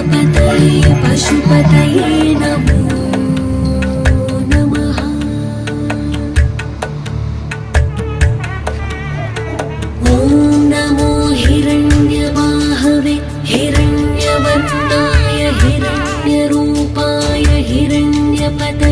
गणपतये पशुपतये नमो नमः ॐ नमो हिरण्यबाहवे हिरण्यवर्ताय हिरण्यरूपाय हिरण्यपतये